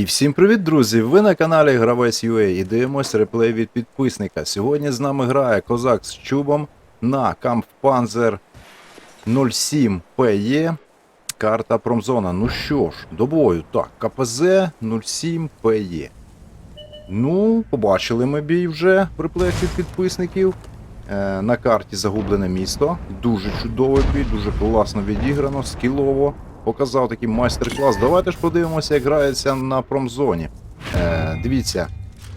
І всім привіт, друзі! Ви на каналі Гравець UA і дивимось реплей від підписника. Сьогодні з нами грає козак з чубом на Kampfpanzer 07 PE. Карта Промзона. Ну що ж, до бою. Так, КПЗ 07 PE. Ну, побачили ми бій вже в реплеях від підписників. Е, на карті загублене місто. Дуже чудовий бій, дуже класно відіграно, скілово. Показав такий майстер-клас. Давайте ж подивимося, як грається на промзоні. Е, дивіться,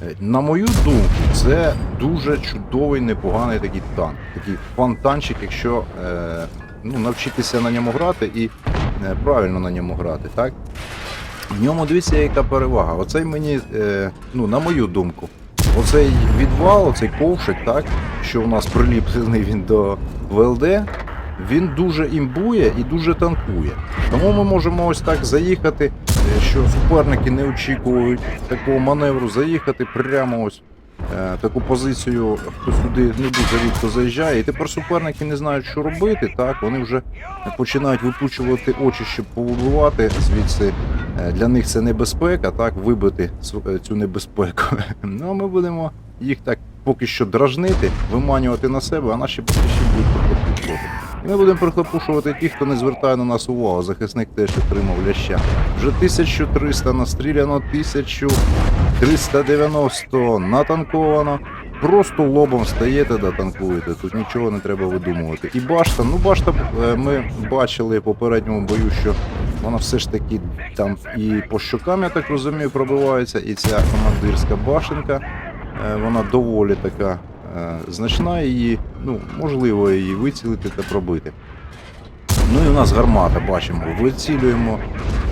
е, на мою думку, це дуже чудовий, непоганий такий танк. Такий фонтанчик, якщо ну, навчитися на ньому грати і правильно на ньому грати, так? В ньому дивіться, яка перевага. Оцей мені, ну, на мою думку, оцей відвал, оцей ковшик, так, що у нас приліплений він до ВЛД, він дуже імбує і дуже танкує. Тому ми можемо ось так заїхати, е, що суперники не очікують такого маневру, заїхати прямо ось таку позицію, хто сюди не дуже рідко заїжджає, і тепер суперники не знають, що робити. Так, вони вже починають випучувати очі, щоб повибивати звідси. Е, Для них це небезпека, так, вибити цю- е, небезпеку. Ну а ми будемо їх так поки що дражнити, виманювати на себе, а наші батьківщі будуть прихлопушувати. Ми будемо прихлопушувати тих, хто не звертає на нас увагу. Захисник теж отримав ляща. Вже 1300 настріляно, 1390 натанковано. Просто лобом стаєте да танкуєте, тут нічого не треба видумувати. І башта, ну башта е, ми бачили в попередньому бою, що вона все ж таки там і по щокам, я так розумію, пробивається, і ця командирська башенка, е, вона доволі така е, значна, її, ну, можливо її вицілити та пробити. Ну і у нас гармата, бачимо, вицілюємо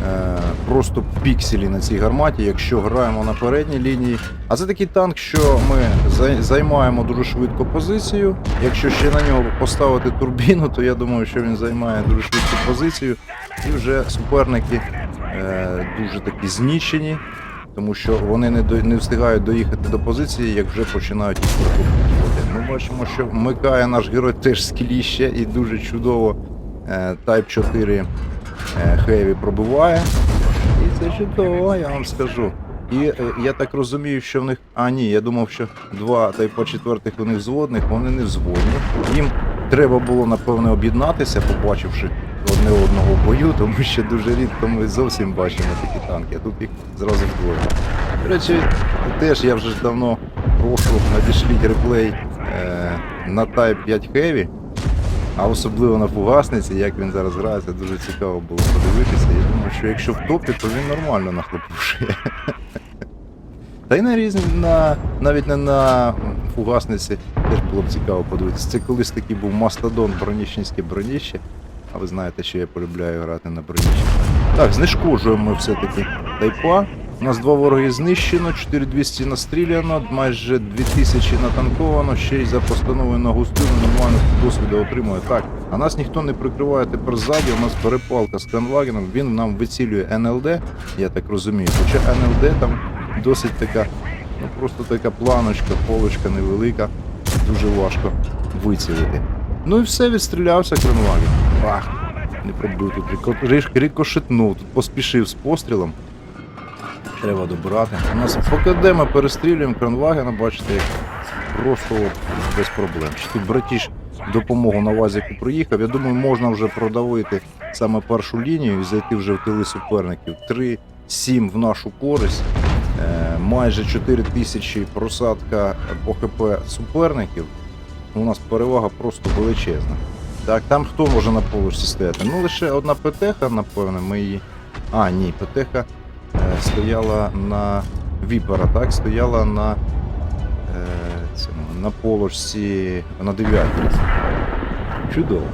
е, просто пікселі на цій гарматі, якщо граємо на передній лінії. А це такий танк, що ми займаємо дуже швидко позицію. Якщо ще на нього поставити турбіну, то я думаю, що він займає дуже швидку позицію. І вже суперники е, дуже такі знічені, тому що вони не, до, не встигають доїхати до позиції, як вже починають їх прокопувати. Ми бачимо, що вмикає наш герой теж скіліще і дуже чудово е, Type 4 е, Heavy пробиває. І це чудово, я вам скажу. І е, я так розумію, що в них. А ні, я думав, що два Type 4 у них зводних, вони не взводні. Їм треба було, напевне, об'єднатися, побачивши одне одного бою, тому що дуже рідко ми зовсім бачимо такі танки, а тут їх зразу вдвоє. До речі, теж я вже давно прошу надішліть реплей е, на Type 5 Heavy. А особливо на фугасниці, як він зараз грає, це дуже цікаво було подивитися. Я думаю, що якщо в топі, то він нормально нахлопушує. Та й на різні, на, навіть не на фугасниці теж було б цікаво подивитися. Це колись такий був мастодон броніщенське броніще. А ви знаєте, що я полюбляю грати на броніщі. Так, знешкоджуємо ми все-таки тайпа. У нас два вороги знищено, 4200 настріляно, майже 2000 натанковано, ще й за постановою на густину нормально досвіду отримує. Так, а нас ніхто не прикриває тепер ззаді, у нас перепалка з Кранвагеном, він нам вицілює НЛД, я так розумію. Хоча НЛД там досить така, ну просто така планочка, полочка невелика, дуже важко вицілити. Ну і все, відстрілявся Кранваген. Ах, не пробив тут, рикошетнув, тут поспішив з пострілом. Треба добирати. У нас де ми перестрілюємо кранвагена, бачите, як просто без проблем. Чи тут братіш допомогу на вазіку приїхав. Я думаю, можна вже продавити саме першу лінію і зайти вже в тили суперників. 3-7 в нашу користь. Е, майже 4 тисячі просадка по ХП суперників. У нас перевага просто величезна. Так, там хто може на поверсі стояти? Ну лише одна ПТХ, напевне, ми її. А, ні, ПТХ е, стояла на Віпера, так? Стояла на, е, на полочці на 9. Чудово.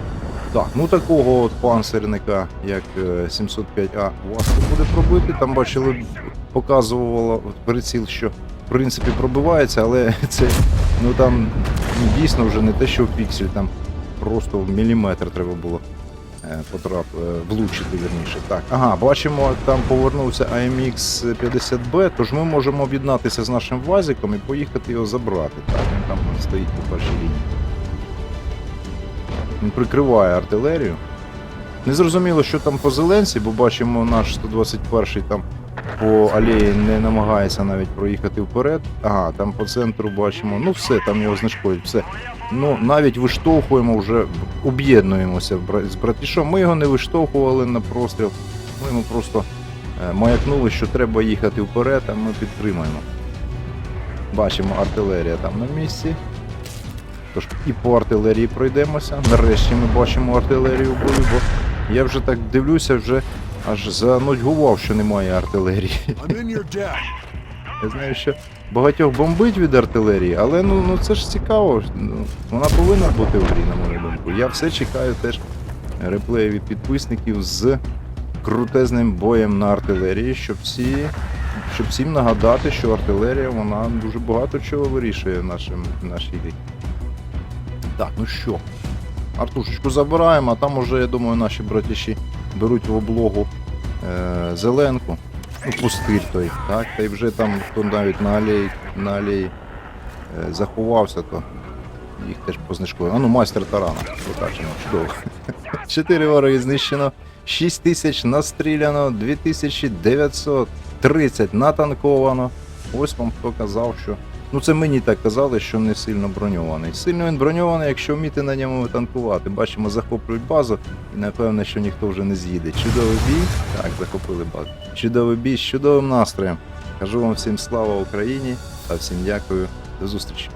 Так, ну такого от панцирника, як е, 705А, важко буде пробити. Там бачили, показувало приціл, що в принципі пробивається, але це ну там ну, дійсно вже не те, що в піксель, там просто в міліметр треба було е, потрап, е, влучити вірніше. Так, ага, бачимо, там повернувся AMX 50B, тож ми можемо об'єднатися з нашим вазиком і поїхати його забрати. Так, він там стоїть по першій лінії. Він прикриває артилерію. Не зрозуміло, що там по зеленці, бо бачимо, наш 121 там по алеї не намагається навіть проїхати вперед. Ага, там по центру бачимо, ну все, там його знешкодять, все. Ну, навіть виштовхуємо вже, об'єднуємося з братішом. Ми його не виштовхували на простріл. Ми йому просто е, маякнули, що треба їхати вперед, а ми підтримаємо. Бачимо, артилерія там на місці. Тож і по артилерії пройдемося. Нарешті ми бачимо артилерію в бою, бо я вже так дивлюся, вже аж занудьгував, що немає артилерії. Я знаю, що багатьох бомбить від артилерії, але ну, ну це ж цікаво. Ну, вона повинна бути в грі, на мою думку. Я все чекаю теж реплеї від підписників з крутезним боєм на артилерії, щоб всі. Щоб всім нагадати, що артилерія вона дуже багато чого вирішує в нашим, нашій грі. Так, ну що, Артушечку забираємо, а там уже, я думаю, наші братіші беруть в облогу е, зеленку. Ну, пустир той, так, та й вже там, хто навіть на алеї, на алеї е, заховався, то їх теж познижкує. А ну, майстер тарана, побачимо, чудово. Чотири вороги знищено, 6 тисяч настріляно, 2930 натанковано. Ось вам хто казав, що. Ну це мені так казали, що не сильно броньований. Сильно він броньований, якщо вміти на ньому танкувати. Бачимо, захоплюють базу, і напевне, що ніхто вже не з'їде. Чудовий бій. Так, захопили базу. Чудовий бій з чудовим настроєм. Кажу вам всім слава Україні та всім дякую. До зустрічі.